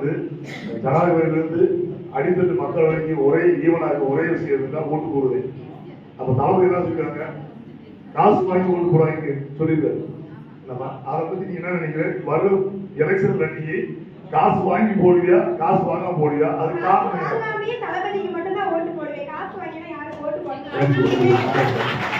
வந்து ஜனாதிபதியிலிருந்து அடித்தட்டு மக்கள் வரைக்கும் ஒரே ஈவனாக ஒரே விஷயம் தான் ஓட்டு போடுது. அப்ப தளபதி என்ன சொல்லிருக்காங்க காசு வாங்கி ஓட்டு போறாங்க சொல்லியிருக்காரு. நம்ம அதை பத்தி நீங்க என்ன நினைக்கிறேன் வரும் எலெக்ஷன் அன்னைக்கு காசு வாங்கி போடுவியா? காசு வாங்காம போடுவியா? அது காரணம் தளபதிக்கு மட்டும்தான் ஓட்டு போடுவேன் காசு வாங்கினா யாரும் ஓட்டு போட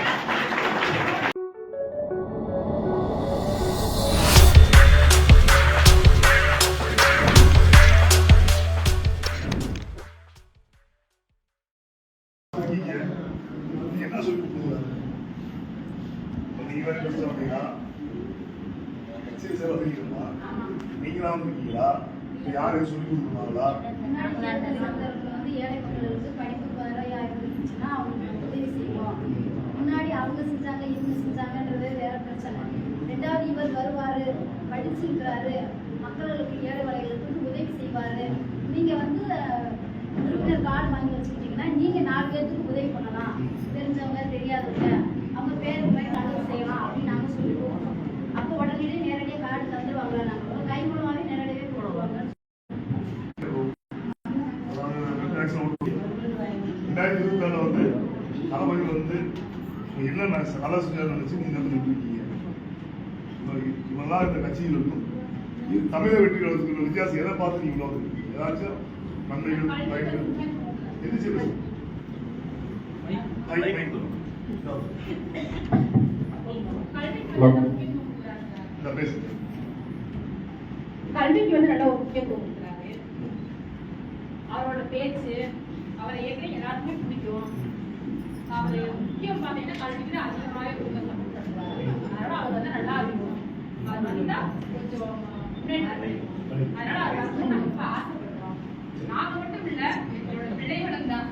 படிச்சிருக்கிறாரு மக்களுக்கு ஏழை வலைகளுக்கு உதவி செய்வாரு. நீங்க வந்து உறுப்பினர் கார்டு வாங்கி வச்சுக்கிட்டீங்கன்னா நீங்க நாலு பேருக்கு உதவி பண்ணலாம். தெரிஞ்சவங்க தெரியாதவங்க அவங்க பேருக்கு போய் நல்லது செய்யலாம் அப்படின்னு நாங்க சொல்லிடுவோம். அப்போ உடனே நேரடியாக கார்டு தந்துருவாங்க நாங்கள் கை மூலமாவே நேரடியாகவே போடுவாங்க ரெண்டாயிரத்தி இருபத்தி வந்து தலைமையில் வந்து என்ன நல்லா நினைச்சு நீங்க இருக்கீங்க? இவங்கெல்லாம் இந்த கட்சியில் இருக்கும். தமிழக வெற்றி கழகத்துக்கு வித்தியாசம். எதை பார்த்து நீங்க இருக்கீங்க ஏதாச்சும் நன்மைகள் பயன்கள். இந்த பேசுங்க. கல்விக்கு வந்து நல்ல ஒரு முக்கியத்துவம் கொடுக்குறாரு. அவரோட பேச்சு அவரை ஏற்கனவே எல்லாருக்குமே பிடிக்கும். அவரை முக்கியம் பார்த்தீங்கன்னா கல்விக்கு அதிகமாகவே கொடுக்க அதனால அவர் வந்து நல்லா இருக்கும் அவர் வந்தா கொஞ்சம். அதனால நாங்க ரொம்ப ஆசைப்படுறோம் நாங்க மட்டும் இல்ல எங்களோட பிள்ளைகளும் தான்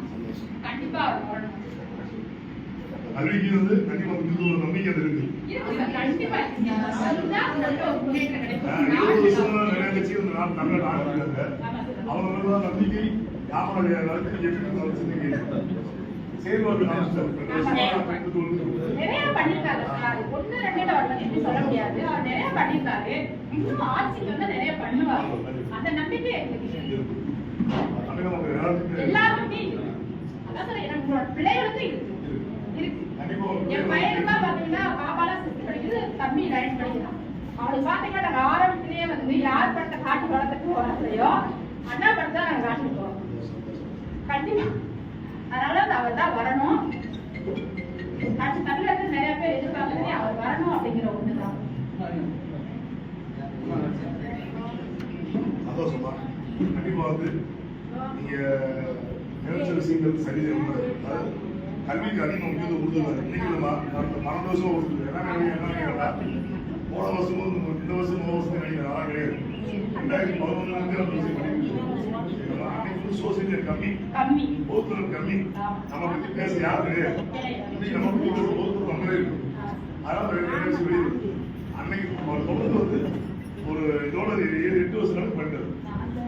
கண்டிப்பா அவர் வரணும் கல்விக்கு வந்து கண்டிப்பா வந்து ஒரு நம்பிக்கை அது இருக்கு கண்டிப்பா நிறைய கட்சிகள் இந்த நாட்டு தமிழ்நாடு ஆரம்பிக்கிறாங்க அவங்க நம்பிக்கை யாமனுடைய நடத்தி எப்படி நிறைய பண்ணிருக்காரு சார். ஒண்ணு ரெண்டு அவர் எப்படி சொல்ல முடியாது. அவர் நிறைய பண்ணிருக்காரு இன்னும் ஆட்சிக்கு வந்து நிறைய பண்ணுவாரு. அந்த நம்பிக்கை எங்களுக்கு இருக்கு அதான் சார் எனக்கு இருக்கு. என் பாத்தீங்கன்னா பாப்பாலாம் சிக்ஸ்த் படிக்குது தம்பி நைன்த் படிக்கிறான். அவனுக்கு பாத்தீங்கன்னா நாங்க ஆரம்பத்திலேயே வந்து யார் படத்தை காட்டு வளர்த்துக்கு வரலையோ அண்ணா படத்தை நாங்க போறோம். கண்டிப்பா. அதனால அந்த அவர் தான் வரணும். அடுத்து தமிழகத்தில் நிறைய பேர் எதிர்பார்க்கறதே அவர் வரணும் அப்படிங்கிற ஒண்ணுதான். சந்தோஷமா கண்டிப்பா வந்து நீங்க நினைச்ச விஷயங்கள் சரி அதாவது கல்விக்கு அதிகம் முக்கியத்துவம் கொடுத்துருக்காரு. இன்னைக்கு நம்ம பன்னெண்டு வருஷம் கொடுத்துருக்கு என்ன போன வருஷமும் இந்த வருஷம் மூணு வருஷம். நினைக்கிறேன் அதான் கிடையாது ரெண்டாயிரத்தி பதினொன்னுல விஷயம் சோசியல் கம்மி கம்மி. ஒவ்வொருத்தரும் கம்மி. நம்ம பத்தி பேச யாரும் கிடையாது இன்னைக்கு நம்ம பத்தி ஒவ்வொருத்தரும் நம்மளே இருக்கு. அதனால ரெண்டு ரெண்டு விஷயம் வெளியே இருக்கு. அன்னைக்கு அவர் வந்து ஒரு இதோட ஏழு எட்டு வருஷம்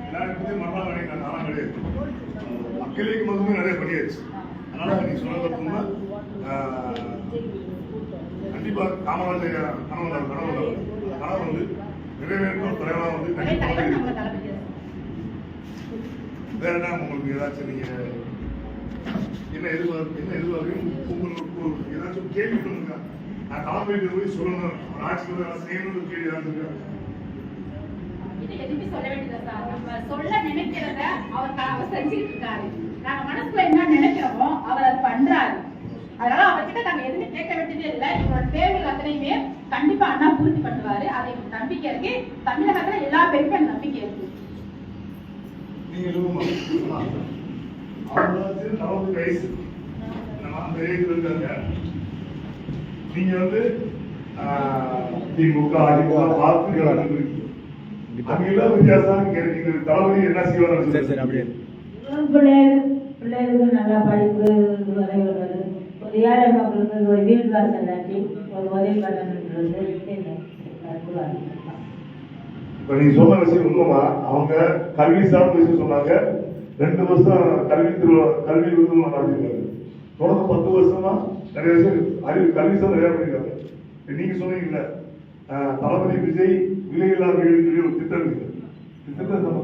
எல்லாரும் பத்தி மரணம் நினைக்கிறாங்க நானும் கிடையாது மக்களுக்கு மட்டுமே நிறைய பண்ணியாச்சு. அதனால நீ சொன்னது ஆஹ், கண்டிப்பா காமராஜர் கனவு கனவு கனவு வந்து நிறைவேற்றும் தலைவராக வந்து ஒரே கண்டிப்பா தலைவர் வந்து நம்ம தளபதி வேற என்ன உங்களுக்கு ஏதாச்சும் நீங்க என்ன எதிர்பார்ப்பு என்ன எதிர்பார்ப்பு உங்களுக்கு ஏதாச்சும் கேள்வி பண்ணுங்க நான் தலைமையிட்டு போய் சொல்லணும். ஆட்சியில் ஆட்சிக்கு செய்யணும்னு கேள்வி ஏதாச்சும் இருக்கா? எதுவுமே சொல்ல வேண்டியது சார்? நம்ம சொல்ல நினைக்கிறத அவர் அவர் செஞ்சுட்டு இருக்காரு நாங்க மனசுல என்ன நினைக்கிறோமோ அவர் அது பண்றாரு. அதனால அவர்கிட்ட நாங்க எதுவுமே கேட்க வேண்டியதே இல்லை. எங்களோட தேவைகள் அத்தனையுமே கண்டிப்பா அண்ணா பூர்த்தி பண்ணுவாரு. அது எங்களுக்கு நம்பிக்கை இருக்கு தமிழகத்துல எல்லா பேருக்கும் நம்பிக்கை இருக்கு. நீங்க எழுதுமா அவங்களாச்சும் நமக்கு வயசு. நம்ம அந்த ஏஜ்ல இருக்காங்க. நீங்க வந்து திமுக அதிமுக பார்த்து அங்கெல்லாம் வித்தியாசம் கேட்குறீங்க தளபதி என்ன செய்வார் சரி சரி அப்படியே. பிள்ளைகள் பிள்ளைகளுக்கு நல்லா படிப்பு வரை வருவது ஒரு ஏழை மக்களுக்கு ஒரு வீடு வாசல் நாட்டி ஒரு உதவி பண்ணணுன்றது கருத்துவாங்க இப்போ நீங்கள் சொன்ன விஷயம் உண்மைமா? அவங்க கல்வி சார்ந்த விஷயம் சொன்னாங்க. ரெண்டு வருஷம் கல்வி திருவிழா கல்வி விருது நடத்திருக்காங்க. தொடர்ந்து பத்து வருஷமா நிறைய விஷயம் அறிவு கல்வி சார் நிறையா பண்ணிருக்காங்க. நீங்கள் நீங்க சொன்னீங்கல்ல தளபதி விஜய் விலையில்லா வீடு சொல்லி ஒரு திட்டம் இருக்கு. திட்டத்தை நம்ம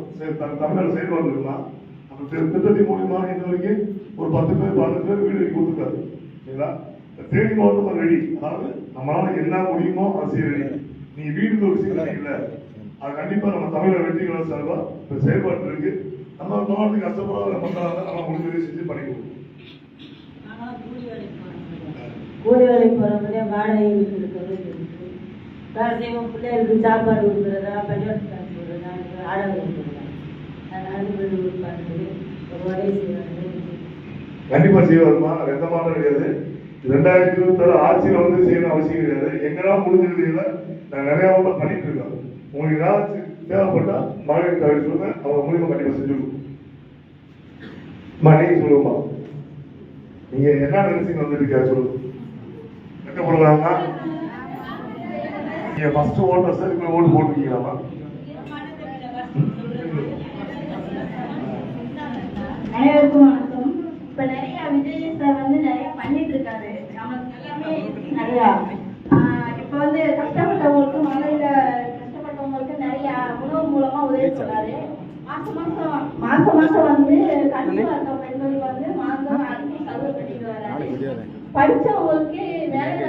தமிழ்நாடு செயல்பாடு இருக்கலாம் அந்த திட்டத்தின் மூலியமா இன்ன வரைக்கும் ஒரு பத்து பேர் பதினஞ்சு பேர் வீடு கொடுத்துருக்காரு. சரிங்களா? இந்த தேனி மாவட்டம் ரெடி. அதாவது நம்மளால என்ன முடியுமோ அதை செய்ய ரெடி நீங்கள் வீட்டுக்கு ஒரு விஷயம் இல்லை அது கண்டிப்பா நம்ம தமிழக வெற்றி கழக சார்பா இப்ப செயல்பாட்டு இருக்கு நம்ம மாவட்டத்துக்கு கஷ்டப்படாத பண்றாங்க நம்ம முடிஞ்ச செஞ்சு பண்ணி கொடுக்கணும் கூலி வேலைக்கு போகிறவங்க வாடகை இருக்கிறது வேறு செய்வோம் பிள்ளைகளுக்கு சாப்பாடு கொடுக்குறதா பெட்ரோல் காசு கொடுக்குறதா வாடகை கொடுக்குறதா. அதனால வீடு செய்வாங்க கண்டிப்பா செய்வாருமா? எந்த மாற்றம் கிடையாது. ரெண்டாயிரத்தி இருபத்தி ஆறு ஆட்சியில வந்து செய்யணும் அவசியம் கிடையாது. எங்கெல்லாம் முடிஞ்சிருக்கீங்கள நான் நிறைய பண்ணிட்டு இருக்கேன் உங்களுக்கு ஏதாச்சும் தேவைப்பட்டா மகளிர் தவிர சொல்லுங்க அவங்க மூலியமா கண்டிப்பா செஞ்சு மனைவி அம்மா நீங்க என்ன நினைச்சு வந்துருக்கா சொல்லு. சொல்லுங்க வெட்டப்படுறாங்க நீங்க ஃபர்ஸ்ட் ஓட்டர் சார் இப்ப ஓட்டு போட்டுருக்கீங்களாமா அனைவருக்கும் வணக்கம். இப்ப நிறைய விஜய் சார் வந்து நிறைய பண்ணிட்டு இருக்காரு நமக்கு எல்லாமே நிறையா ஆஹ் இப்ப வந்து கஷ்டப்பட்டவங்களுக்கு மலையில கஷ்டப்பட்டவங்களுக்கு நிறைய உணவு மூலமா உதவி சொல்றாரு மாசம் மாசம் மாசம் மாசம் வந்து கண்டிப்பா இருக்க பெண்களுக்கு வந்து மாசம் அரிசி சலுகை பண்ணிட்டு வராரு. படிச்சவங்களுக்கு வேலை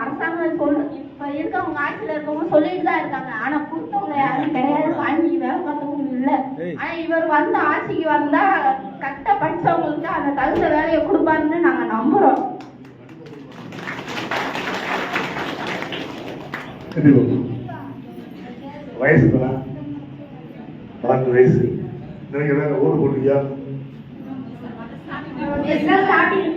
அரசாங்கம் சொல்ற இப்ப இருக்கவங்க ஆட்சியில இருக்கவங்க சொல்லிட்டு தான் இருக்காங்க. ஆனா கொடுத்தவங்க யாரும் கிடையாது. வாங்கி வேலை பார்த்தவங்க இல்ல. ஆனா இவர் வந்து ஆட்சிக்கு வந்தா கட்ட படிச்சவங்களுக்கு அந்த தகுந்த வேலையை கொடுப்பாருன்னு நாங்க நம்புறோம். கண்டிப்பா. வயசு தானே பன்னெண்டு வயசு நீங்க தான் ஓட்டு போட்டுருக்கியா ஆட்சிக்கு வரது போதுமே நான் இவ்வளவு நாள் சாப்பிட்டு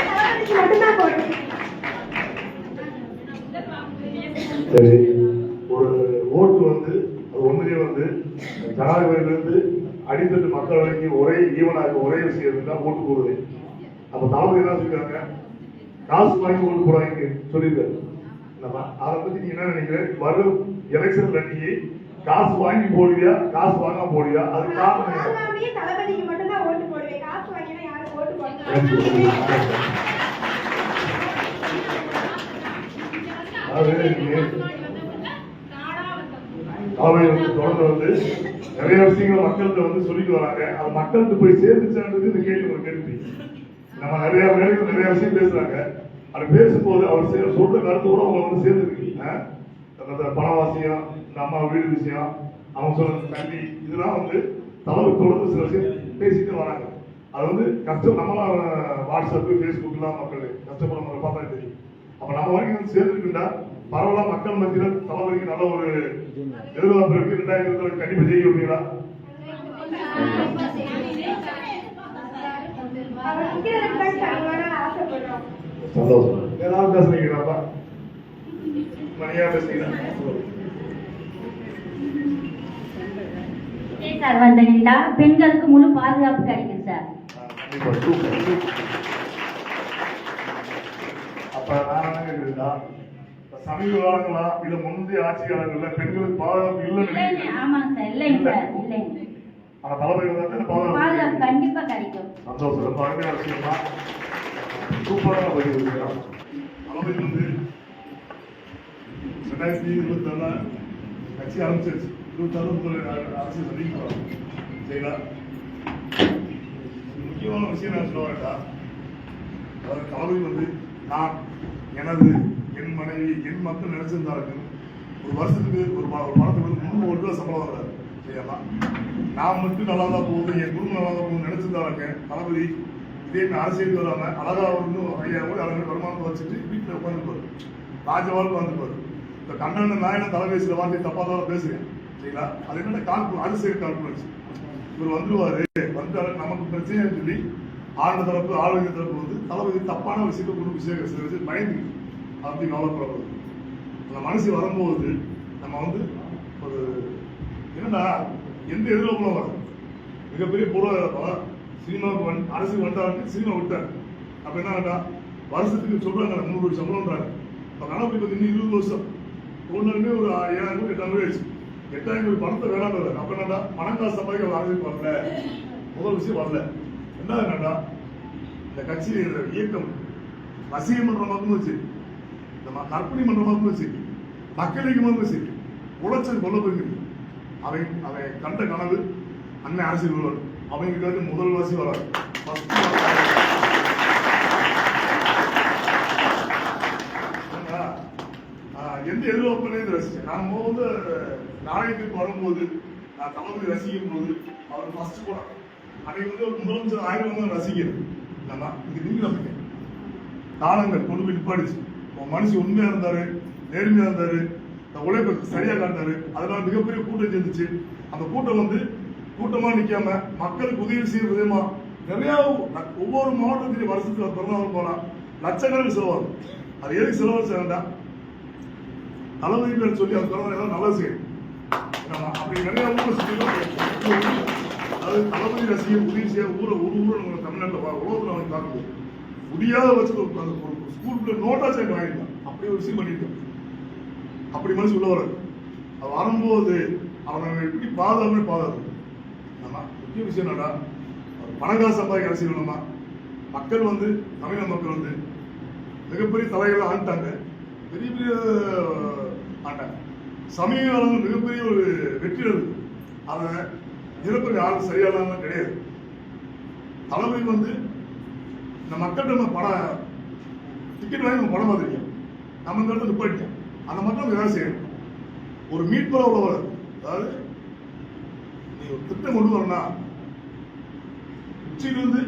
தளபதிக்கு மட்டும்தான் போடுறேன் சரி. ஒரு ஓட்டு வந்து அது வந்து ஜனாதிபதியிலிருந்து அடித்தட்டு மக்கள் வரைக்கும் ஒரே ஈவனாக ஒரே விஷயம் தான் ஓட்டு போடுது அப்ப தளபதி என்ன சொல்லிருக்காங்க காசு வாங்கி ஓட்டு போடாங்க சொல்லியிருக்காரு. நம்ம அதை பத்தி நீங்க என்ன நினைக்கிறேன் வரும் எலெக்ஷன் அன்னைக்கு காசு வாங்கி போடுவியா காசு வாங்காம போடுவியா? அது காரணம் தலைமை வந்து தொடர்ந்து வந்து நிறைய விஷயங்கள் மக்கள்கிட்ட வந்து சொல்லிட்டு வராங்க அது மக்கள்கிட்ட போய் சேர்ந்துச்சான்றது இந்த கேள்வி ஒரு கேள்வி நம்ம நிறைய வேலைகள் நிறைய விஷயம் பேசுறாங்க. அது பேசும்போது அவர் சொல்ற கருத்து கூட அவங்க வந்து சேர்ந்துருக்கீங்க அந்த பணவாசியம் இந்த அம்மா வீடு விஷயம் அவங்க சொல்ற தண்ணி இதெல்லாம் வந்து தலைமை தொடர்ந்து சில விஷயம் பேசிட்டு வராங்க. அது வந்து கஷ்டம் நம்மளாம் வாட்ஸ்அப் ஃபேஸ்புக்லாம் மக்கள் கஷ்டப்படுறவங்க பார்த்தா தெரியும். அப்ப நம்ம வரைக்கும் வந்து சேர்ந்துருக்குண்டா? பரவாயில்ல மக்கள் மத்தியில் தலைவருக்கு நல்ல ஒரு எதிர்பார்ப்பு இருக்கு. ரெண்டாயிரத்தி இருபத்தி கண்டிப்பா ஜெயிக்க விடுவீங்களா அவர் நிக்கிறதுக்கு தான் தருவாரா ஆசைப்படுறோம் சந்தோஷம் ஏதாவது பேசுறீங்களாப்பா மணியா பேசுறீங்களா? விஜய் சார் வந்தீங்கன்னா பெண்களுக்கு முழு பாதுகாப்பு கிடைக்கும் சார். அப்ப நான் என்ன சமீப காலங்களா? இல்ல முந்தைய ஆட்சி காலங்கள்ல பெண்களுக்கு பாதுகாப்பு நினைக்கிறீங்க. ஆமாங்க சார். இல்லைங்க சார். இல்லைங்க. ஆனா தலைமை வந்து பாதுகாப்பு கண்டிப்பா கிடைக்கும். சந்தோஷம். ரொம்ப அருமையான விஷயம் தான் சூப்பரான பதிவு இருக்கிறோம் தலைமை வந்து ரெண்டாயிரத்தி இருபத்தி ஆறுல கட்சி ஆரம்பிச்சிருச்சு. இருபத்தி ஆறு முப்பது அரசியல் சந்திக்கிறோம் சரிங்களா? முக்கியமான விஷயம் நான் சொல்ல வேண்டாம் தலைமை வந்து நான் எனது என் மனைவி என் மக்கள் நினைச்சிருந்தார்கள். ஒரு வருஷத்துக்கு ஒரு ஒரு படத்துக்கு வந்து முந்நூறு ஒரு ரூபாய் சம்பளம் வர்றாரு சரிங்களா நான் மட்டும் நல்லா தான் போகுது என் குடும்பம் நல்லா தான் போகுது நினைச்சிருந்தாங்க தளபதி இதே அரசியலுக்கு வராம அழகா வந்து ஐயா கூட அழகாக வருமானத்தை வச்சுட்டு வீட்டில் உட்காந்துருப்பாரு ராஜவாளுக்கு வந்துருப்பாரு இந்த கண்ணன் நான் தலைமை சில வார்த்தை தப்பாக தான் பேசுகிறேன் சரிங்களா? அது என்னென்ன கால்கு அரசியல் கால்குலேஷன் இவர் வந்துருவாரு. வந்தாரு. நமக்கு பிரச்சனைன்னு சொல்லி ஆண்ட தரப்பு ஆளுநர் தரப்பு வந்து தளபதி தப்பான விஷயத்தை கொண்டு விஷயம் சில விஷயம் பயந்து அப்படி கவலைப்படப்படுது அந்த மனசு வரும்போது நம்ம வந்து ஒரு என்னடா எந்த எதிர்ப்புல வரும் மிகப்பெரிய பொருளாதாரம் சினிமாவுக்கு வந்து அரசுக்கு வந்தாரு சினிமா விட்டார் அப்போ என்ன வருஷத்துக்கு சொல்கிறாங்க நூறு வருஷம் சம்பளம்ன்றாங்க. இப்போ கணக்கு இப்ப இன்னும் இருபது வருஷம். ஒன்றுமே ஒரு ஏழாயிரம் கோடி எட்டாயிரம் கோடி ஆயிடுச்சு. எட்டாயிரம் கோடி பணத்தை வேணாம் அப்போ என்னடா? பணம் காசு சம்பாதிக்க வரவே வரல. முதல் விஷயம் வரல. என்ன என்னடா? இந்த கட்சி இந்த இயக்கம் ரசிகம் பண்ணுற மாதிரி இருந்துச்சு இதெல்லாம் கற்பனை மன்றமாகவும் சரி இருந்துச்சு சரி மாதிரி உழைச்சல் கொல்ல போயிருக்கு அவை அவை கண்ட கனவு அண்ணன் அரசியல் வருவார் அவங்களுக்கு முதல் வாசி வராது. எந்த எதிர்பார்ப்புனே ரசிச்சேன். நான் வந்து நாயகத்துக்கு வரும்போது நான் தளபதி ரசிக்கும் போது அவர் ஃபர்ஸ்ட் கூட அன்னைக்கு வந்து ஒரு முதலமைச்சர் ஆயிரம் வந்து ரசிகர் நம்ம இது நீங்க நம்பிக்கை காலங்கள் கொண்டு போய் நிப்பாடிச்சு. மனுஷன் உண்மையா இருந்தாரு நேர்மையா இருந்தாரு உழைப்பு சரியா காட்டினாரு. அதனால மிகப்பெரிய கூட்டம் சேர்ந்துச்சு. அந்த கூட்டம் வந்து கூட்டமா நிக்காம மக்களுக்கு உதவி செய்யும் விதமா நிறைய ஒவ்வொரு மாவட்டத்திலையும் வருஷத்துல பிறந்தவங்க போனா லட்சக்கணக்கில் செலவாகும். அது எதுக்கு செலவு செய்யண்டா தளபதி பேர் சொல்லி அது பிறந்த எல்லாம் நல்லது செய்யும். அப்படி நிறைய ஊரை சுற்றி அதாவது தளபதி ரசிகர் உதவி செய்ய ஊரை ஒரு ஊரை நம்ம தமிழ்நாட்டில் உலகத்தில் அவங்க பார்க்கும்போது முடியாத பட்சத்தில் அந்த ஒரு ஸ்கூலுக்குள்ள நோட்டா சேர்ந்து வாங்கிக்கலாம் அப்படி ஒரு விஷயம் பண்ணிட்டோம் அப்படி மனசு உள்ள வராது அது வரும்போது அவனை எப்படி பாதாமே பாதாது ஆனால் முக்கிய விஷயம் என்னடா? பணக்காசு சம்பாதிக்க அரசியல் வேணுமா மக்கள் வந்து தமிழக மக்கள் வந்து மிகப்பெரிய தலைகளை ஆண்டாங்க பெரிய பெரிய ஆண்டாங்க சமீப காலம் மிகப்பெரிய ஒரு வெற்றி இருக்கு அதை நிரப்பது ஆள் சரியானலாம் கிடையாது. தலைமை வந்து இந்த மக்கள்கிட்ட நம்ம படம் டிக்கெட் வாங்கி நம்ம படம் பார்த்துருக்கோம். நம்ம இந்த இடத்துல நிப்பாட்டிட்டோம். அந்த மட்டும் வேலை செய்யணும். ஒரு மீட்புற உழவர் அதாவது நீ ஒரு திட்டம் கொண்டு வரனா உச்சியிலிருந்து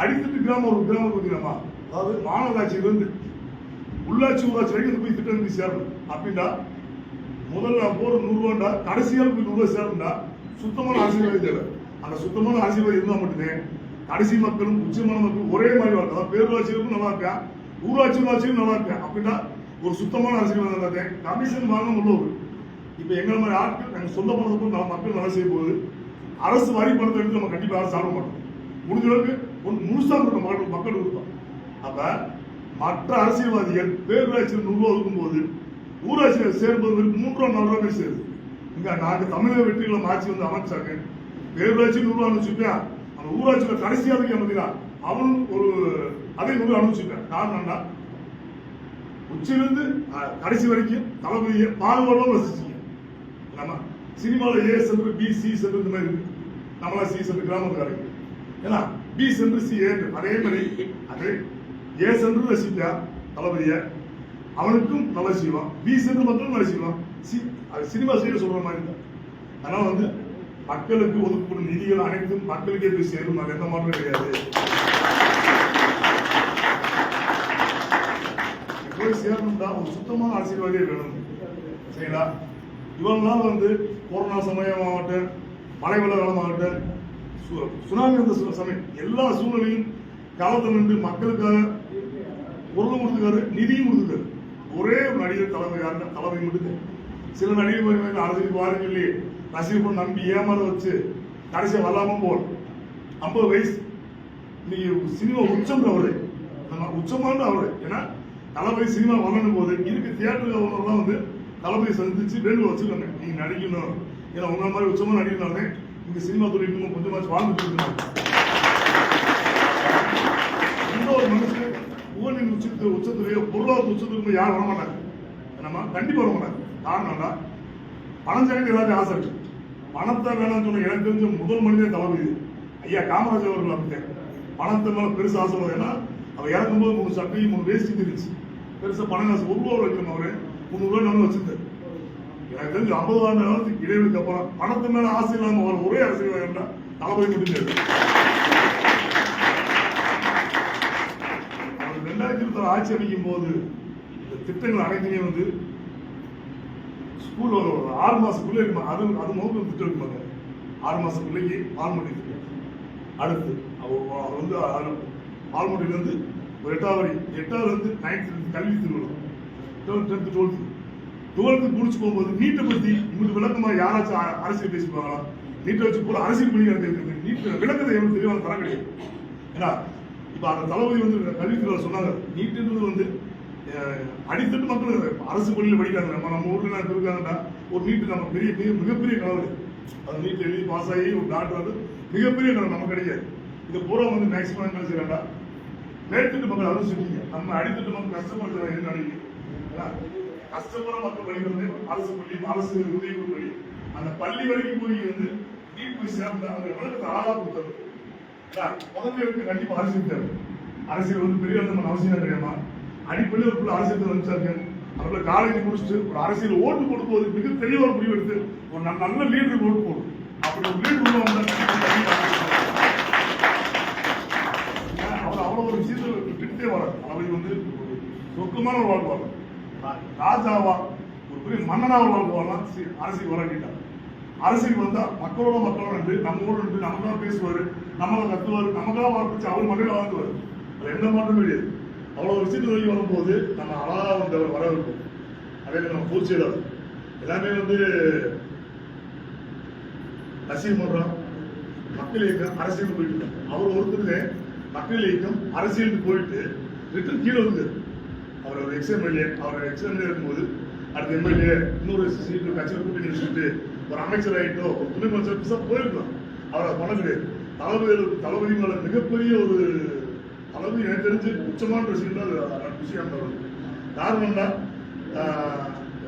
அடித்தட்டு கிராமம் ஒரு கிராமம் கொடுக்கிறோமா அதாவது மாநகராட்சியிலிருந்து உள்ளாட்சி ஊராட்சி வரைக்கும் போய் திட்டம் வந்து சேரணும். அப்படின்னா முதல்ல நான் போற நூறுரூவாண்டா கடைசியால் போய் நூறுரூவா சேரணும்டா சுத்தமான ஆசீர்வாதம் தேவை. அந்த சுத்தமான ஆசீர்வாதம் இருந்தால் மட்டுமே கடைசி மக்களும் உச்சமான மக்களும் ஒரே மாதிரி வாழ்க்கை. அதாவது நல்லா இருக்கேன் ஊராட்சி ஊராட்சியும் நல்லா இருக்கேன் அப்படின்னா ஒரு சுத்தமான அரசியல் நல்லா கமிஷன் வாங்க உள்ளவர் இப்போ எங்களை மாதிரி ஆட்கள் நாங்கள் சொந்த பணத்தை நம்ம மக்கள் நல்லா செய்யும் போது அரசு வரி பணத்தை எடுத்து நம்ம கண்டிப்பாக அரசு சாப்பிட மாட்டோம். முடிஞ்ச அளவுக்கு ஒன்று முழுசாக கொடுக்கணும் மக்கள் மக்கள் கொடுப்போம். அப்போ மற்ற அரசியல்வாதிகள் பேரூராட்சியில் நூறுரூவா ஒதுக்கும்போது ஊராட்சியில் சேர்ப்பது மூன்றாம் மூன்று ரூபா நாலு ரூபாய் சேருது இங்கே நாங்கள் தமிழக வெற்றிகளை மாற்றி வந்து அமைச்சாங்க. பேரூராட்சி நூறுவா ரூபா அனுப்பிச்சுட்டேன் ஊராட்சியில் கடைசியாக இருக்கு பார்த்தீங்களா அவன் ஒரு அதை கொண்டு அனுப்பிச்சுட்டேன் காரணம் என்ன உச்சிலிருந்து கடைசி வரைக்கும் தளபதியை பாகுபாடும் ரசிச்சிங்க. நம்ம சினிமாவில் ஏ சென்று பி சி சென்று இந்த மாதிரி இருக்கு. நம்மளா சி சென்று கிராமத்துக்காரங்க. ஏன்னா பி சென்று சி ஏ அதே மாதிரி அதே ஏ சென்று ரசிப்பா தளபதியை அவனுக்கும் நல்ல செய்வான். பி சென்று மக்களும் நல்ல செய்வான். சி அது சினிமா செய்ய சொல்ற மாதிரி தான் அதனால வந்து மக்களுக்கு ஒதுக்கப்படும் நிதிகள் அனைத்தும் மக்களுக்கே போய் சேரும். அது எந்த மாற்றம் கிடையாது. போய் சேரணும்னா ஒரு சுத்தமான அரசியல்வாதியே வேணும். சரிங்களா? இவ்வளவு நாள் வந்து கொரோனா சமயம் ஆகட்டும் மழை வெள்ள காலமாகட்டும் சு- சுனாமி வந்த சமயம். எல்லா சூழ்நிலையும் காலத்தில் நின்று மக்களுக்காக பொருளும் கொடுத்துக்காரு நிதியும் கொடுத்துக்காரு. ஒரே ஒரு நடிகர் தலைமை தலைமை மட்டும் சில நடிகர் அரசியல் வாரம் இல்லையே. ரசிகர்கள் நம்பி ஏமாற வச்சு கடைசியாக வரலாம போல் ஐம்பது வயசு. இன்னைக்கு சினிமா உச்சம் அவரு நம்ம உச்சமான அவரு ஏன்னா தளபதி சினிமா வரணும் போது இருக்கு தியேட்டர்லாம் வந்து தளபதி சந்திச்சு வேண்டுகோள் வச்சுருக்காங்க. நீங்க நடிக்கணும். ஏன்னா உங்களை மாதிரி உச்சமா நடிக்கணும்னாலே இங்க சினிமா துறை இன்னும் கொஞ்சமாச்சும் வாழ்ந்துட்டு இருக்கணும் எந்த ஒரு மனுஷன் புகழின் உச்சத்து உச்சத்துலேயோ பொருளாதார உச்சத்துக்கு யாரும் வர மாட்டாங்க நம்ம கண்டிப்பாக வர மாட்டாங்க காரணம் பணம் சேர்ந்து எல்லாத்தையும் ஆசை இருக்கு. பணத்தை வேணாம்னு சொன்ன எனக்கு தெரிஞ்ச முதல் மனிதன் தளபதி. ஐயா காமராஜர் அவர்கள் அப்படித்தான். பணத்தை மேலே பெருசு ஆசை ஏன்னா அவர் இறக்கும்போது மூணு சட்டையும் மூணு வேஸ்ட் தெரிஞ்சு பெருசாக பணம் காசு ஒரு ரூபா வைக்கணும் அவர் முந்நூறு நானும் நான் எனக்கு தெரிஞ்சு ஐம்பது ஆண்டு காலத்துக்கு இடைவெளிக்கு அப்புறம் பணத்து மேல ஆசை இல்லாம அவர் ஒரே அரசியல் என்ன? தளபதி முடிஞ்சது அவர் ரெண்டாயிரத்தி இருபத்தி ஆட்சி அமைக்கும் போது இந்த திட்டங்கள் அனைத்துமே வந்து ஸ்கூல் ஒரு ஆறு மாதத்துக்குள்ளே பிள்ளை அது அது முதல்ல திட்டம் இருக்குமாங்க ஆறு மாதத்துக்குள்ளேயே பிள்ளைக்கு பால்மொழி அடுத்து அவ- அவர் வந்து பால்மொழியில இருந்து ஒரு எட்டாவது வரை எட்டாவது வந்து கல்வி திருவிழா டென்த்து டுவெல்த்து டுவெல்த்து முடிச்சு போகும்போது நீட்டை பற்றி உங்களுக்கு விளக்கமாக யாராச்சும் அரசியல் பேசிப்பாங்களா நீட்டை வச்சு பூரா அரசியல் பண்ணி இருக்குது நீட்டு விளக்கத்தை எவ்வளோ தெரியும் தர கிடையாது. ஏன்னா இப்போ அந்த தளபதி வந்து கல்வி திருவிழா சொன்னாங்க. நீட்டுன்றது வந்து அடித்தட்டு மக்கள் அரசு பள்ளியில் படிக்கிறாங்க நம்ம நம்ம ஊர்ல இருக்காங்கடா. ஒரு நீட்டு நம்ம பெரிய பெரிய மிகப்பெரிய கனவு அது நீட் எழுதி பாஸ் ஆகி ஒரு டாக்டர் வந்து மிகப்பெரிய கனவு நமக்கு கிடைக்காது இது பூரா வந்து மேக்ஸிமம் என்ன செய்யறாங்க மேற்கிட்டு மக்கள் அதுவும் சொல்லிங்க நம்ம அடித்தட்டு மக்கள் கஷ்டப்படுறது என்ன நினைக்கிறீங்க கஷ்டப்படுற மக்கள் படிக்கிறது அரசு பள்ளி அரசு உதவி பள்ளி அந்த பள்ளி வரைக்கும் போய் வந்து நீட் போய் சேர்ந்த அந்த விளக்கத்தை அழகா கொடுத்தது. முதல்வருக்கு அரசியல் தேவை அரசியல் வந்து பெரிய நம்ம அவசியம் கிடையாமா அடிப்படையில் ஒரு பிள்ளை அரசியல் வந்துச்சாங்க அதுல காலேஜ் முடிச்சுட்டு ஒரு அரசியல் ஓட்டு போட்டு மிக தெளிவாக முடிவெடுத்து ஒரு நல்ல- நல்ல லீடருக்கு ஓட்டு போடும் அப்படி ஒரு லீடர் உள்ள அவர் அவ்வளோ ஒரு விஷயத்துல விட்டுட்டே வரார் அவர் வந்து ஒரு சொக்கமான ஒரு வாழ்க்கை ராஜாவா ஒரு பெரிய மன்னனாக ஒரு வாழ்க்கை வாழலாம் அரசியல் வராட்டிட்டார் அரசியல் வந்தா மக்களோட மக்களோட இருந்து நம்மளோட இருந்து தான் பேசுவார் நம்மளை கத்துவார் நமக்காக வாழ்ந்துச்சு அவர் மக்களை வாழ்ந்துவார். அது எந்த மாற்றமும் கிடையாது. அவ்வளவு விஷயத்துல நோக்கி வரும்போது நம்ம அழகாக வந்து அவர் வர இருக்கும் அதே மாதிரி நம்ம பூச்சியிடாது எல்லாமே வந்து ரசிகம் பண்றோம் மக்கள் இயக்கம் அரசியல் போயிட்டு இருக்காங்க. அவர் ஒருத்தருங்க மக்கள் இயக்கம் அரசியலுக்கு போயிட்டு ரிட்டன் கீழே வந்து அவர் ஒரு எக்ஸ் எம்எல்ஏ அவர் எக்ஸ் எம்எல்ஏ இருக்கும்போது அடுத்த எம்எல்ஏ இன்னொரு சீட்டு கட்சியில் கூட்டணி வச்சுட்டு ஒரு அமைச்சர் ஆகிட்டோ ஒரு துணை அமைச்சர் போயிருக்கோம் போயிருக்கலாம். அவர் பண்ண கிடையாது தளபதி தளபதி மேல மிகப்பெரிய ஒரு அளவு எனக்கு தெரிஞ்சு உச்சமான விஷயம் தான் விஷயம் தான். காரணம்னா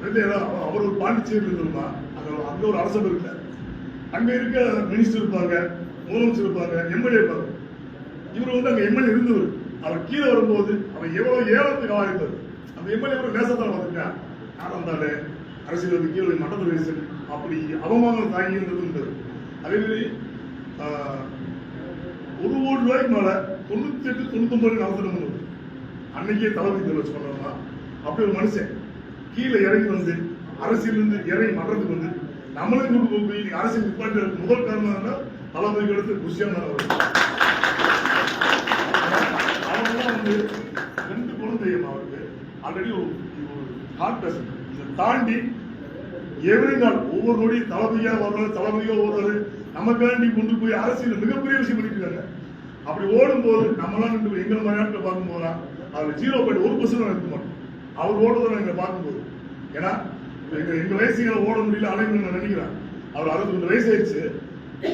ரெண்டு அவர் ஒரு பாண்டிச்சேரி இருந்திருந்தா அங்கே அங்கே ஒரு அரசு இருக்க அங்கே இருக்க மினிஸ்டர் இருப்பாங்க முதலமைச்சர் இருப்பாங்க எம்எல்ஏ இருப்பாங்க. இவர் வந்து அங்கே எம்எல்ஏ இருந்தவர். அவர் கீழே வரும்போது அவர் எவ்வளோ ஏலத்துக்கு ஆயிருப்பார் அந்த எம்எல்ஏ கூட நேசத்தான் பார்த்துருக்கேன் யார் வந்தாலே அரசியல் வந்து கீழே மட்டத்தில் பேசு அப்படி அவமானம் தாங்கி இருந்தது அதே மாதிரி ஒரு கோடி ரூபாய்க்கு மேலே தொண்ணூத்தி எட்டு தொண்ணூத்தொன்பது நடத்தணும் அன்னைக்கே தளபதி பேர் சொன்னா அப்படி ஒரு மனுஷன் கீழே இறங்கி வந்து அரசியல் இருந்து இறங்கி மன்றத்துக்கு வந்து நம்மளே கூட்டு போய் இன்னைக்கு அரசியல் நிப்பாட்டு முதல் காரணம் என்ன தளபதிக்கு எடுத்து குஷியான அவங்கெல்லாம் வந்து ரெண்டு குழந்தையம் அவருக்கு. ஆல்ரெடி ஒரு ஹார்ட் பேஷண்ட் இதை தாண்டி எவ்ரி நாள் ஒவ்வொரு நொடியும் தளபதியா வர்றாரு தளபதியா வர்றாரு. நமக்காண்டி கொண்டு போய் அரசியல் மிகப்பெரிய விஷயம் பண்ணிட்டு இருக்காங்க. அப்படி ஓடும்போது நம்மளாம் ரெண்டு எங்களை மாதிரி பார்க்கும் போதா அவர் ஜீரோ பாயிண்ட் ஒரு பர்சன்ட் இருக்க மாட்டோம். அவர் ஓடுறதை எங்களை பார்க்கும்போது. ஏன்னா எங்கள் வயசு வயசுல ஓட முடியல அலைன்னு நான் நினைக்கிறேன். அவர் அறுபத்தி ரெண்டு வயசு ஆயிடுச்சு.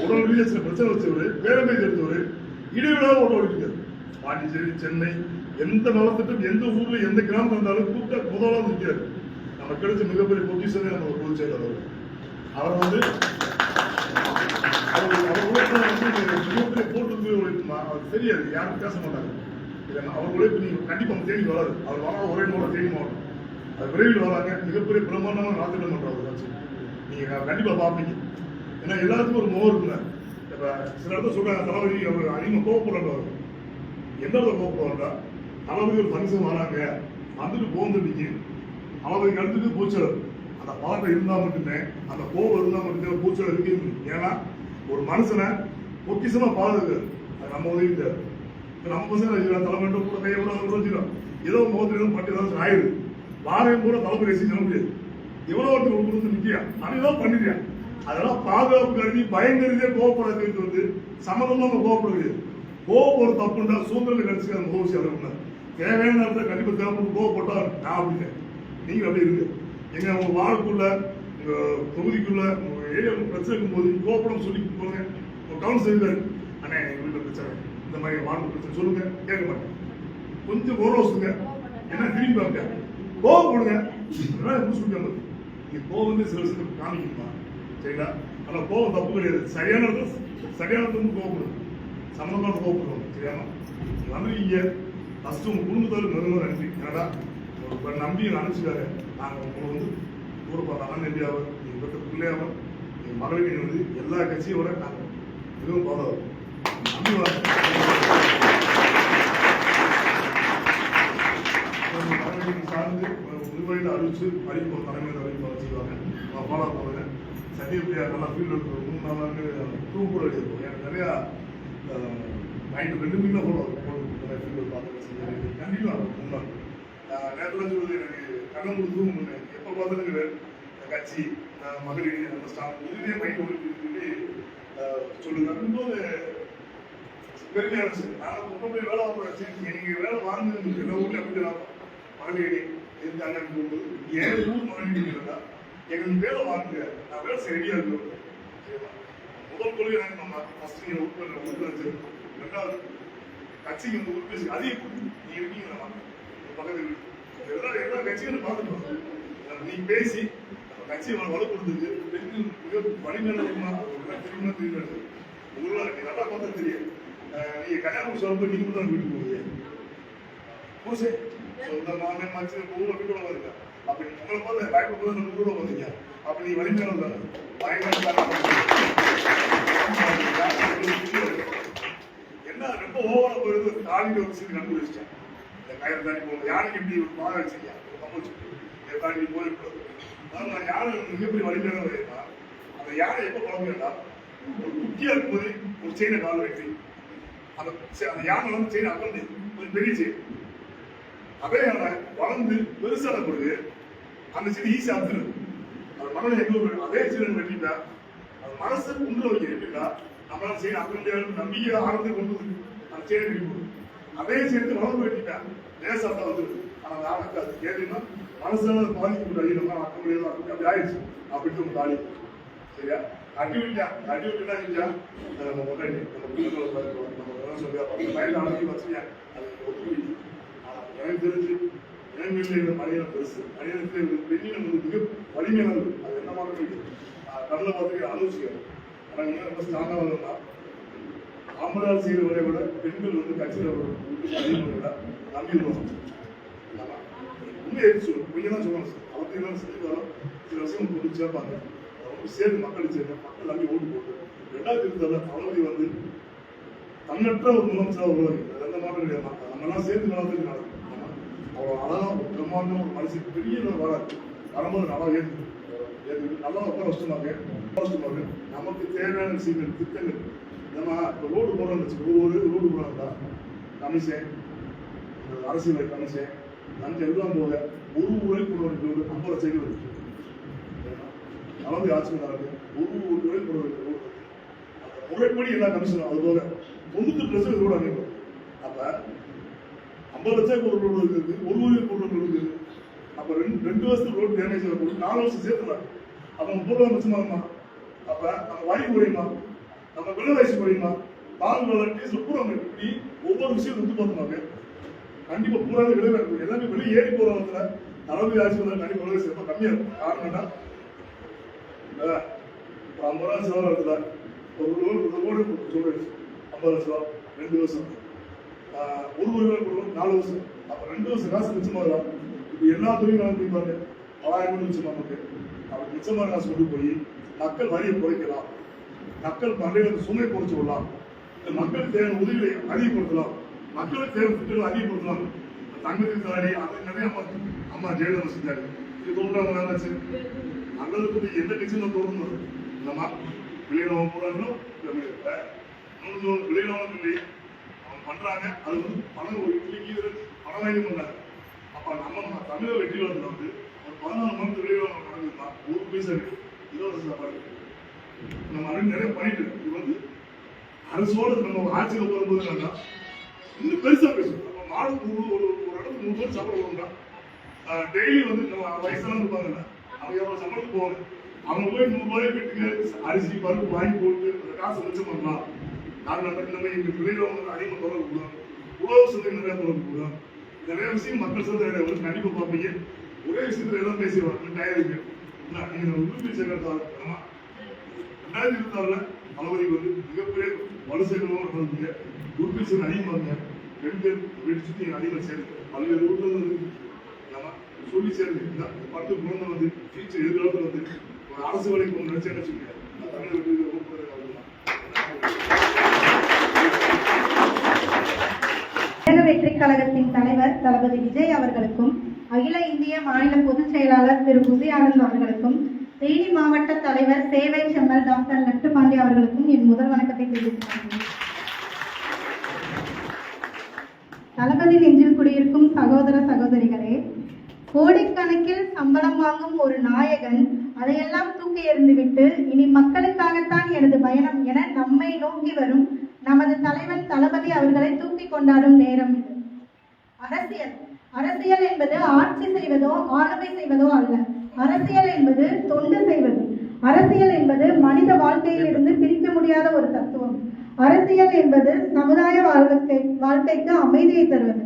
உடல் ரீதியாக சில பிரச்சனை வச்சவர் வேலை பேர் எடுத்தவர் இடைவிடாத ஓட ஓடிக்கிறார் பாண்டிச்சேரி சென்னை எந்த நலத்திட்டம் எந்த ஊர்ல எந்த கிராமம் இருந்தாலும் கூட்ட முதலாக நிற்கிறார் நம்ம கிடைச்ச மிகப்பெரிய பொக்கிஷனே நம்ம பொதுச் செயலாளர் அவர். வந்து அவர் அவர் உழைப்பு போட்டு தெரியாது. யாரும் பேச மாட்டாங்க இதை நான் அவர் உழைப்பு கண்டிப்பாக கண்டிப்பா தேடி வராது. அவர் வர ஒரே மூலம் தேடி மாவட்டம். அது விரைவில் வராங்க. மிகப்பெரிய பிரம்மாண்டமான ராத்திரம் பண்ற ஆச்சு நீங்கள் கண்டிப்பாக பார்ப்பீங்க. ஏன்னா எல்லாத்துக்கும் ஒரு முகம் இருக்குங்க இப்போ சில இடத்துல சொல்கிறாங்க தளபதி அவர் அதிகமாக கோவப்படுறவர். எந்த இடத்துல கோவப்படுறா தளபதி ஒரு ஃபங்க்ஷன் வராங்க. வந்துட்டு போந்து நிற்கி தளபதிக்கு அடுத்துட்டு பூச்சல் அந்த பழக்கம் இருந்தால் மட்டுமே அந்த கோவம் இருந்தால் மட்டுமே பூச்சல் இருக்கு ஏன்னா ஒரு மனுஷனை பொக்கிசமாக பாதுகாக்கிறது நம்ம உதவி தேவை இப்போ நம்ம பசங்க வச்சுக்கலாம் தலைமையிட்ட கூட கையை கூட கூட வச்சுக்கலாம் ஏதோ முகத்துல பட்டு ஏதாவது ஆயிடுது வாரையும் கூட தலைமை ரசி சொல்ல முடியாது. எவ்வளோ ஒருத்தர் கொடுத்து நிற்கியா நான் ஏதோ பண்ணிட்டியா அதெல்லாம் பாதுகாப்பு கருதி பயம் கருதியே கோவப்படாது வந்து சம்மந்தமாக நம்ம கோவப்படுறது கோவம் ஒரு தப்புண்டா சூழ்நிலை கட்சி அந்த கோவிச்சு அதை தேவையான நேரத்தில் கண்டிப்பாக தேவைப்பட்டு கோவப்பட்டா நான் அப்படின்னு நீங்கள் அப்படி இருக்கு எங்க உங்க வாழ்க்குள்ள தொகுதிக்குள்ள ஏரியாவுக்கு பிரச்சனை இருக்கும்போது கோவப்படம் சொல்லி போங்க உங்க கவுன்சில் அண்ணே எங்கள் வீட்டில் பிரச்சனை. இந்த மாதிரி வாழ்வு பிரச்சனை. சொல்லுங்க கேட்க மாட்டேன். கொஞ்சம் கோரோசுங்க என்ன திரும்பி பாருங்க கோவம் கொடுங்க என்ன சொல்லுங்க நீங்க கோவம் வந்து சில விஷயத்துக்கு காமிக்கணுமா? சரிங்களா? ஆனால் கோவம் தப்பு கிடையாது. சரியான இடத்துல சரியான இடத்துல வந்து கோவப்படுங்க. சம்மந்தமான கோவப்படுவாங்க சரியாமா எல்லாமே நீங்கள் ஃபஸ்ட்டு உங்கள் குடும்பத்தோடு நிறுவனம் நன்றி. ஏன்னா ஒரு பெண் நம்பி நினச்சிக்காரு நாங்கள் உங்களை வந்து ஊர் பார்த்தா நம்பியாவர் நீங்கள் பெற்ற பிள்ளையாவும் நீங்க மகளிர் வந்து எல்லா கட்சியோட நாங்கள் மிகவும் பாதுகாப்போம். சார்ந்து நிர்வாகிகள் அறிவிச்சு அறிவிப்போம் தலைமையில் அறிவிப்பாக செய்வாங்க ஃபாலோ பண்ணுங்க சத்தியப்பிரியா நல்லா ஃபீல்டு இருக்கும் மூணு நாள் வந்து டூ கூட எனக்கு நிறையா நைட்டு ரெண்டு மணி ஃபாலோ நிறைய பார்த்து கண்டிப்பாக மூணு நாள் நேரத்தில் சொல்லுது எனக்கு கண்ணை மூணு தூங்க எப்போ பார்த்தாலும் கட்சி மகளிர் அந்த ஸ்டாஃப் இதுவே மைண்ட் ஓடிட்டு சொல்லி சொல்லுங்க அப்படிங்கும்போது இருந்துச்சு நான் உங்களுடைய வேலை வாங்க நீங்க வேலை வாங்குங்க எல்லா ஊர்லயும் அப்படி தான் மகளிர் இருந்தாங்க போகும்போது ஏழு ஊர் மகளிர் எங்களுக்கு வேலை வாங்குங்க நான் வேலை செய்ய ரெடியா முதல் கொள்கை எனக்கு நம்ம ஃபர்ஸ்ட் நீங்க உட்கார உட்கார ரெண்டாவது கட்சிக்கு வந்து உறுப்பினர் அதிகம் நீங்க இருக்கீங்க நான் பக்கத்து எல்லா எல்லா கட்சிகளும் பார்த்துட்டோம் நீ பேசி நம்ம கட்சியை வலுப்படுத்துக்கு மிக வலிமையான திருமணம் தெரியாது உங்களோட நல்லா பார்த்தா தெரியும். அஹ் கல்யாணம் சொல்லும்போது நீங்க தான் வீட்டுக்கு போவீங்க பூசை சொந்த மாமன் மச்சு அப்படி கூட வருங்க அப்படி உங்களை பார்த்து பயப்பட போது நம்ம கூட வந்தீங்க அப்படி நீ வலிமையான தானே என்ன ரொம்ப ஓவரா போயிடுது. தாலிக்கு ஒரு விஷயம் கண்டுபிடிச்சிட்டேன் இந்த கயிறு தாண்டி போகணும் யானைக்கு இப்படி ஒரு பாதை வச்சிருக்கியா? இதை தாண்டி போயிடக்கூடாது நான் யானை மிகப்பெரிய வலிமையான வரையா அந்த யானை எப்போ குழம்புனா ஒரு குட்டியா இருக்கும்போது ஒரு செயினை கால் வெட்டி அந்த அந்த யானை வந்து செயின் அகந்து கொஞ்சம் பெரிய செயின் அதே யானை வளர்ந்து பெருசான பிறகு அந்த செடி ஈஸியா அறுத்துருது அது மனதை எங்க ஒரு அதே செடி வெட்டிட்டா அது மனசு உள்ள வைக்க எப்படின்னா நம்மளால செயின் அறுக்க முடியாது நம்பிக்கை ஆரம்பத்தை கொண்டு வந்து அந்த செடி வெட்டி அதே சேர்த்து வளர்ந்து வெட்டிட்டா லேசாக வந்துருது ஆனால் அது ஆளுக்கு அது கேட்டீங்கன்னா மனசால பாதிக்கப்பட்ட நம்ம அக்க முடியாது அப்படி அப்படி ஆயிடுச்சு. அப்படின்னு ஒரு தாலி. சரியா? அடி விட்டா அடி விட்டுட்டா செஞ்சா நம்ம முன்னாடி நம்ம பிள்ளைகளை பார்க்கிறோம் சொல்லி அது ஒத்துழைச்சு ஆனா எனக்கு தெரிஞ்சு என் வீட்டில் இந்த பெருசு. மனிதனுக்கு இந்த பெண்ணினம் வந்து மிக வலிமையானது. அது என்ன மாதிரி கடலை பார்த்து அனுபவிச்சுக்கிறேன் ஆனால் நீங்க ரொம்ப ஸ்ட்ராங்காக வரணும்னா ஆம்பளால் செய்கிறவரை விட பெண்கள் வந்து கட்சியில் அதிகமாக நம்பிடுவோம் உண்மை எடுத்து சொல்லணும் பொய்யா தான் சொல்லணும் சார் அவருக்கு எல்லாம் செஞ்சு வரோம். சில விஷயம் கொண்டு ரொம்ப சேர்ந்து மக்கள் சேர்ந்து மக்கள் நம்பி ஓட்டு போட்டு ரெண்டாயிரத்தி இருந்தாலும் தளபதி வந்து தன்னற்ற ஒரு முதலமைச்சராக உருவாக்கிறார் எந்த மாற்றம் கிடையாது நம்மலாம் சேர்ந்து வளர்த்துக்கு நடக்கும் அவ்வளோ அழகா ஒரு பிரம்மாண்டம் ஒரு மனசுக்கு பெரிய ஒரு வராது வரும்போது நல்லா ஏற்று ஏற்றுக்கிட்டு நல்லா உட்கார வச்சுமாங்க வச்சுமாங்க நமக்கு தேவையான விஷயங்கள் திட்டங்கள். நம்ம இப்போ ரோடு போடுறோம்னு வச்சு ஒரு ரோடு போடுறாங்களா கமிஷன் அரசியல் கமிஷன் லஞ்சம் எல்லாம் போக ஒரு ஊருக்கு போடுற ஐம்பது லட்சம் இருக்கு. அளவு ஆட்சி நடக்கு ஒரு ஊருக்கு போடுற ரோடு முறைப்படி எல்லா கமிஷனும் அது போக தொண்ணூத்தி லட்சம் கூட அமைக்கும் அப்ப ஐம்பது லட்சம் ஒரு ரோடு இருக்குது ஒரு ஊருக்கு ஒரு ரோடு இருக்குது அப்ப ரெண்டு ரெண்டு வருஷத்துக்கு ரோடு டேமேஜ் ஆகும் நாலு வருஷம் சேர்த்துலாம் அப்ப முப்பது ரூபா மிச்சமாகுமா அப்ப நம்ம வாங்கி குறையுமா நம்ம விலைவாசி குறையுமா பால் விலை டீசல் இப்படி ஒவ்வொரு விஷயம் வந்து பார்த்துமாங்க கண்டிப்பா பூராவே விலை இருக்கும் எல்லாமே வெளியே ஏறி போறவங்க தளபதி ஆட்சி வந்தா கண்டிப்பா விலை சேர்ப்பா கம்மியா இருக்கும் காரணம் என்ன அஹ், ஒரு ஐம்பது ரூபா செலவு ஒரு ரோடு ஒரு ரோடு சொல்றேன் ஐம்பது லட்ச ரூபா ரெண்டு வருஷம். ஒரு உரிமை குடும்பம் கொடுக்கணும் நாலு வருஷம். அப்போ ரெண்டு வருஷம் காசு மிச்சமாகலாம் இப்போ எல்லா துறையும் நான் போய் பாருங்க. தொள்ளாயிரம் கோடி மிச்சமாக நமக்கு. அப்படி மிச்சமான காசு கொண்டு போய் மக்கள் வரியை குறைக்கலாம். மக்கள் பண்டைய சுமை குறைச்சு விடலாம். இந்த மக்கள் தேவையான உதவிகளை அதிகப்படுத்தலாம். மக்களுக்கு தேவை திட்டங்களை அதிகப்படுத்தலாம். தங்கத்தின் தாடி அது நிறைய அம்மா அம்மா ஜெயலலிதா செஞ்சாரு. இது தோன்றாங்க வேலை மக்களுக்கு எந்த கட்சியும் தோணும் நம்ம விளையாட போறாங்களோ விளையாட இல்லை அவங்க பண்றாங்க. அது வந்து பணம் ஒரு இட்லிக்கு பணம் வாங்கி பண்றாங்க அப்ப நம்ம நம்ம தமிழக வெற்றி வந்து ஒரு பதினாலு மந்த் விளையாட நடந்ததுன்னா ஒரு பைசா இருக்கு. இலவச சாப்பாடு நம்ம அது நிறைய பண்ணிட்டு இருக்கோம் இது வந்து அரசோடு நம்ம ஆட்சியில் போகும்போது என்னன்னா இன்னும் பெருசா பேசும் நம்ம மாடு ஒரு ஒரு இடத்துக்கு நூறு பேர் சாப்பிட போகணும்னா டெய்லி வந்து நம்ம வயசான இருப்பாங்கல்ல அவங்க எவ்வளவு சம்பளத்துக்கு போவாங்க? அவங்க போய் நூறு ரூபாய் வீட்டுக்கு அரிசி பருப்பு வாங்கி போட்டு அந்த காசு மிச்சம் பண்ணலாம். நான் நம்ம எங்கள் எங்க பிள்ளைகள் வந்து அதிகமாக தொடர்பு கூடும் உழவு சந்தை நிறையா தொடர்பு கூடும் நிறைய விஷயம் மக்கள் சந்தை வந்து கண்டிப்பா பார்ப்பீங்க. ஒரே விஷயத்துல எல்லாம் பேசிடுவாங்க. டயருக்கு நீங்க உறுதி சேர்க்கறதால ரெண்டாயிரத்தி இருபத்தி ஆறுல அளவரிக்கு வந்து மிகப்பெரிய வலுசேகரமாக நடந்ததுங்க உறுப்பினர் அதிகமாங்க பெண்கள் வீடு சுற்றி அதிகமாக சேர்ந்து பல்வேறு ஊர்கள் வந்து நம்ம சொல்லி சேர்ந்து இந்த பத்து குழந்தை வந்து டீச்சர் எதிர்காலத்தில் வந்து ஒரு அரசு வேலைக்கு நினைச்சேன்னு வச்சுக்கோங்க. என்ன சொல்லுங்க தமிழக வெற்றி கழகத்தின் தலைவர் தளபதி விஜய் அவர்களுக்கும் அகில இந்திய மாநில பொதுச் செயலாளர் திரு புவி ஆனந்த் அவர்களுக்கும் தேனி மாவட்ட தலைவர் சேவை செம்மல் டாக்டர் லட்டு லட்டுபாண்டி அவர்களுக்கும் என் முதல் வணக்கத்தை தெரிவித்துக் தளபதி நெஞ்சில் குடியிருக்கும் சகோதர சகோதரிகளே கோடிக்கணக்கில் சம்பளம் வாங்கும் ஒரு நாயகன் அதையெல்லாம் தூக்கி எறிந்துவிட்டு இனி மக்களுக்காகத்தான் எனது பயணம் என நம்மை நோக்கி வரும் நமது தலைவன் தளபதி அவர்களை தூக்கி கொண்டாடும் நேரம் இது. அரசியல். அரசியல் என்பது ஆட்சி செய்வதோ ஆளுமை செய்வதோ அல்ல. அரசியல் என்பது தொண்டு செய்வது. அரசியல் என்பது மனித வாழ்க்கையிலிருந்து பிரிக்க முடியாத ஒரு தத்துவம். அரசியல் என்பது சமுதாய வாழ்க்கை வாழ்க்கைக்கு அமைதியை தருவது.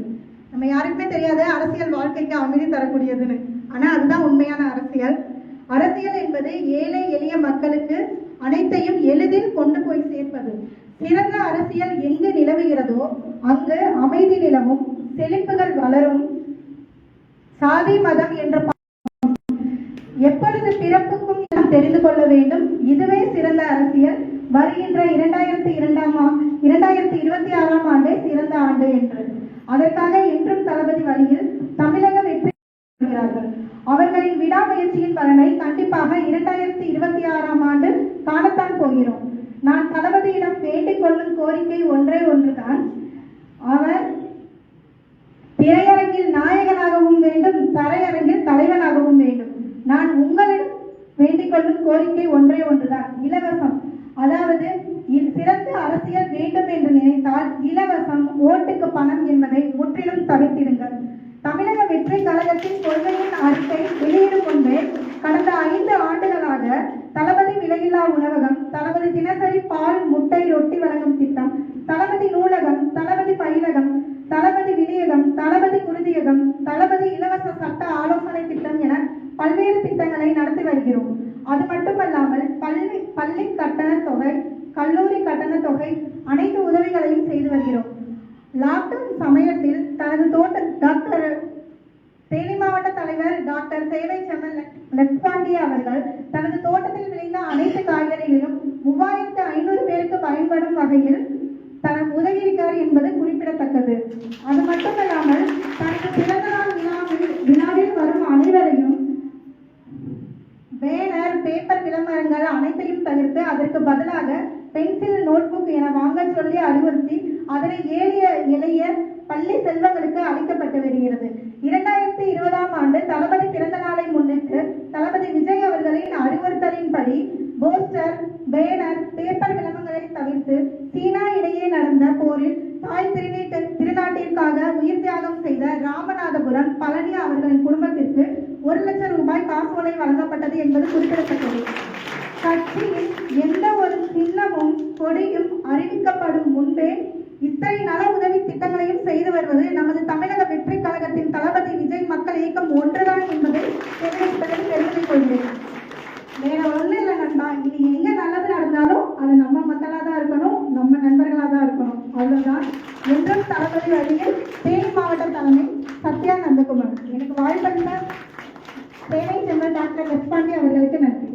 நம்ம யாருக்குமே தெரியாது அரசியல் வாழ்க்கைக்கு அமைதி தரக்கூடியதுன்னு. ஆனா அதுதான் உண்மையான அரசியல். அரசியல் என்பது ஏழை எளிய மக்களுக்கு அனைத்தையும் எளிதில் கொண்டு போய் சேர்ப்பது. சிறந்த அரசியல் எங்கு நிலவுகிறதோ அங்கு அமைதி நிலவும் செழிப்புகள் வளரும். சாதி மதம் என்ற எப்பொழுது பிறப்புக்கும் நாம் தெரிந்து கொள்ள வேண்டும்? இதுவே சிறந்த அரசியல். வருகின்ற இரண்டாயிரத்தி இரண்டாம் இரண்டாயிரத்தி இருபத்தி ஆறாம் ஆண்டே சிறந்த ஆண்டு என்று அதற்காக இன்றும் தளபதி வழியில் தமிழக வெற்றி பெறுகிறார்கள் அவர்களின் விடாமுயற்சியின் பலனை கண்டிப்பாக இரண்டாயிரத்தி இருபத்தி ஆறாம் ஆண்டு காணத்தான் போகிறோம் நான் தளபதியிடம் வேண்டிக் கொள்ளும் கோரிக்கை ஒன்றே ஒன்றுதான் அவர் திரையரங்கில் நாயகனாகவும் வேண்டும் தரையரங்கில் தலைவனாகவும் வேண்டும் நான் உங்களிடம் வேண்டிக் கொள்ளும் கோரிக்கை ஒன்றே ஒன்றுதான் இலவசம் அதாவது இ- சிறந்த அரசியல் வேண்டும் என்று நினைத்தால் இலவசம் ஓட்டுக்கு பணம் என்பதை முற்றிலும் தவிர்த்திடுங்கள் தமிழக வெற்றி கழகத்தின் கொள்கையின் அறிக்கை வெளியிடும் முன்பே கடந்த ஐந்து ஆண்டுகளாக தளபதி விலையில்லா உணவகம் தளபதி தினசரி பால் முட்டை ரொட்டி வழங்கும் திட்டம் தளபதி நூலகம் தளபதி பயிலகம் தளபதி விநியோகம் தளபதி குருதியகம் தளபதி இலவச சட்ட ஆலோசனை திட்டம் என பல்வேறு திட்டங்களை நடத்தி வருகிறோம் அது மட்டுமல்லாமல் பள்ளி பள்ளி கட்டண தொகை கல்லூரி கட்டண தொகை அனைத்து உதவிகளையும் செய்து வருகிறோம். லாக்டவுன் சமயத்தில் தனது தோட்ட டாக்டர் தேனி மாவட்ட தலைவர் டாக்டர் சேவை செம்மன் லட்பாண்டிய அவர்கள் தனது தோட்டத்தில் விளைந்த அனைத்து காய்கறிகளிலும் மூவாயிரத்து ஐநூறு பேருக்கு பயன்படும் வகையில் தனக்கு உதவியிருக்கார் என்பது குறிப்பிடத்தக்கது. அது மட்டுமல்லாமல் தனது பிறந்த நாள் விழாவில் விழாவில் வரும் அனைவரையும் பேனர் பேப்பர் விளம்பரங்கள் அனைத்தையும் தவிர்த்து அதற்கு பதிலாக பென்சில் நோட்புக் என வாங்க சொல்லி அறிவுறுத்தி அதனை ஏழிய இளைய பள்ளி செல்வங்களுக்கு அளிக்கப்பட்டு வருகிறது. இரண்டாயிரத்தி இருபதாம் ஆண்டு தளபதி பிறந்த நாளை முன்னிட்டு தளபதி விஜய் அவர்களின் அறிவுறுத்தலின்படி போஸ்டர் பேனர் பேப்பர் விளம்பரங்களை தவிர்த்து சீனா இடையே நடந்த போரில் தாய் திருநீட்டு திருநாட்டிற்காக உயிர் தியாகம் செய்த ராமநாதபுரம் பழனி அவர்களின் குடும்பத்திற்கு ஒரு லட்சம் ரூபாய் காசோலை வழங்கப்பட்டது என்பது குறிப்பிடத்தக்கது. கட்சியின் எந்த ஒரு சின்னமும் கொடியும் அறிவிக்கப்படும் முன்பே இத்தனை நல உதவி திட்டங்களையும் செய்து வருவது நமது தமிழக வெற்றி கழகத்தின் தளபதி விஜய் மக்கள் இயக்கம் ஒன்றுதான் என்பதை தெரிவிப்பதில் பெருமை கொள்கிறேன். வேற ஒண்ணும் இல்லை நண்பா இது எங்க நல்லது நடந்தாலும் அது நம்ம மக்களா தான் இருக்கணும் நம்ம நண்பர்களா தான் இருக்கணும். அவ்வளவுதான். என்றும் தளபதி வழியில் தேனி மாவட்ட தலைமை சத்யா நந்தகுமார் எனக்கு வாய்ப்பளித்த சேவை செல்வ டாக்டர் லட்சுமாண்டி அவர்களுக்கு நன்றி.